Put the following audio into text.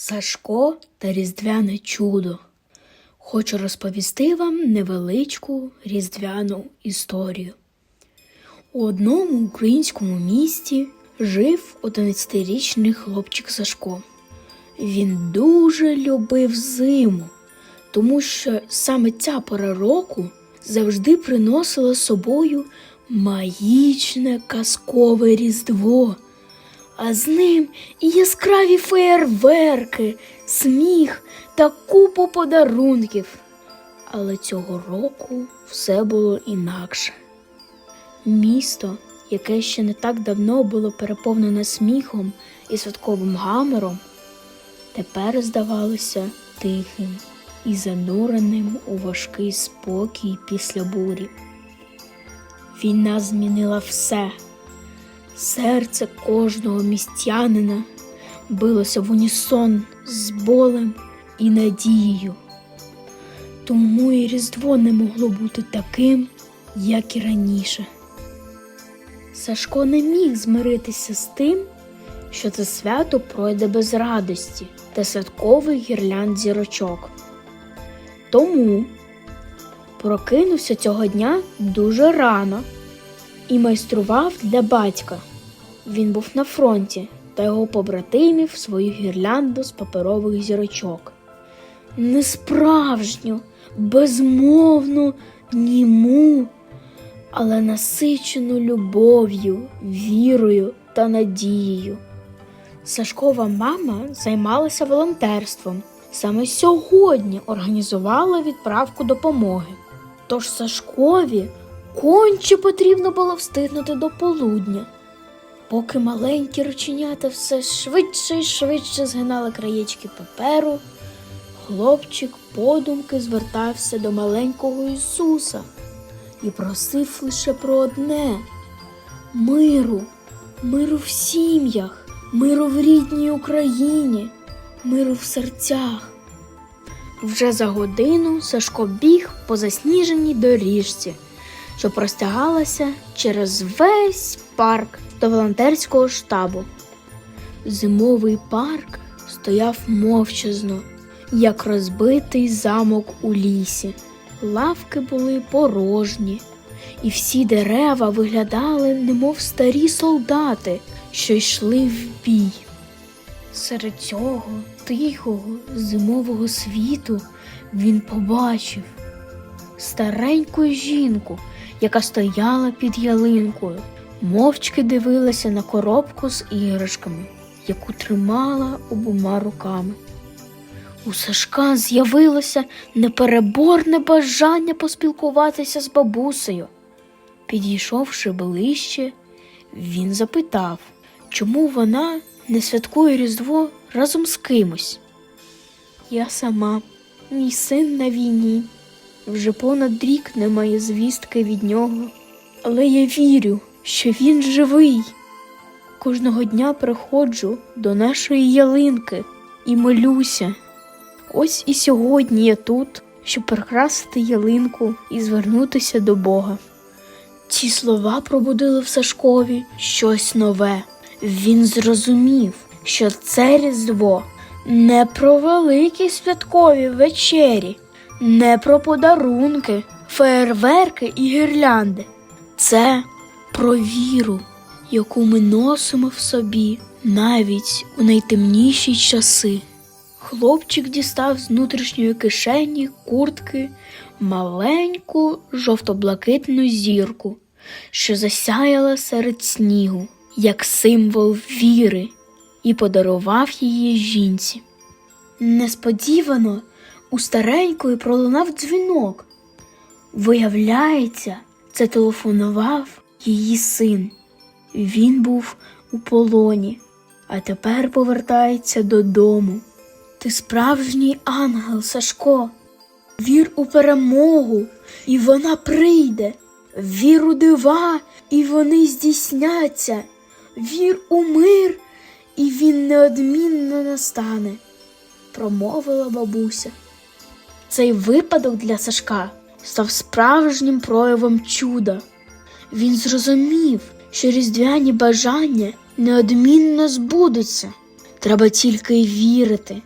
Сашко та Різдвяне чудо. Хочу розповісти вам невеличку різдвяну історію. У одному українському місті жив 11-річний хлопчик Сашко. Він дуже любив зиму, тому що саме ця пора року завжди приносила собою магічне казкове різдво, а з ним і яскраві феєрверки, сміх та купу подарунків. Але цього року все було інакше. Місто, яке ще не так давно було переповнене сміхом і святковим гамором, тепер здавалося тихим і зануреним у важкий спокій після бурі. Війна змінила все. Серце кожного містянина билося в унісон з болем і надією. Тому і Різдво не могло бути таким, як і раніше. Сашко не міг змиритися з тим, що це свято пройде без радості та святкових гірлянд зірочок. Тому прокинувся цього дня дуже рано і майстрував для батька. Він був на фронті та його побратимів свою гірлянду з паперових зірочок. Несправжню, безмовну, німу, але насичену любов'ю, вірою та надією. Сашкова мама займалася волонтерством. Саме сьогодні організувала відправку допомоги. Тож Сашкові конче потрібно було встигнути до полудня. Поки маленькі рученята все швидше і швидше згинали краєчки паперу, хлопчик подумки звертався до маленького Ісуса і просив лише про одне миру, миру в сім'ях, миру в рідній Україні, миру в серцях. Вже за годину Сашко біг по засніженій доріжці, що простягалася через весь парк до волонтерського штабу. Зимовий парк стояв мовчазно, як розбитий замок у лісі. Лавки були порожні, і всі дерева виглядали, немов старі солдати, що йшли в бій. Серед цього тихого зимового світу він побачив стареньку жінку, яка стояла під ялинкою, мовчки дивилася на коробку з іграшками, яку тримала обома руками. У Сашка з'явилося непереборне бажання поспілкуватися з бабусею. Підійшовши ближче, він запитав, чому вона не святкує Різдво разом з кимось. Я сама, мій син на війні. Вже понад рік немає звістки від нього, але я вірю, що він живий. Кожного дня приходжу до нашої ялинки і молюся. Ось і сьогодні я тут, щоб прикрасити ялинку і звернутися до Бога. Ці слова пробудили в Сашкові щось нове. Він зрозумів, що це Різдво не про великі святкові вечері, не про подарунки, феєрверки і гірлянди. Це про віру, яку ми носимо в собі навіть у найтемніші часи. Хлопчик дістав з внутрішньої кишені куртки маленьку жовто-блакитну зірку, що засяяла серед снігу, як символ віри, і подарував її жінці. Несподівано у старенької пролунав дзвінок. Виявляється, це телефонував її син. Він був у полоні, а тепер повертається додому. Ти справжній ангел, Сашко. Вір у перемогу, і вона прийде. Вір у дива, і вони здійсняться. Вір у мир, і він неодмінно настане, промовила бабуся. Цей випадок для Сашка став справжнім проявом чуда. Він зрозумів, що різдвяні бажання неодмінно збудуться. Треба тільки вірити.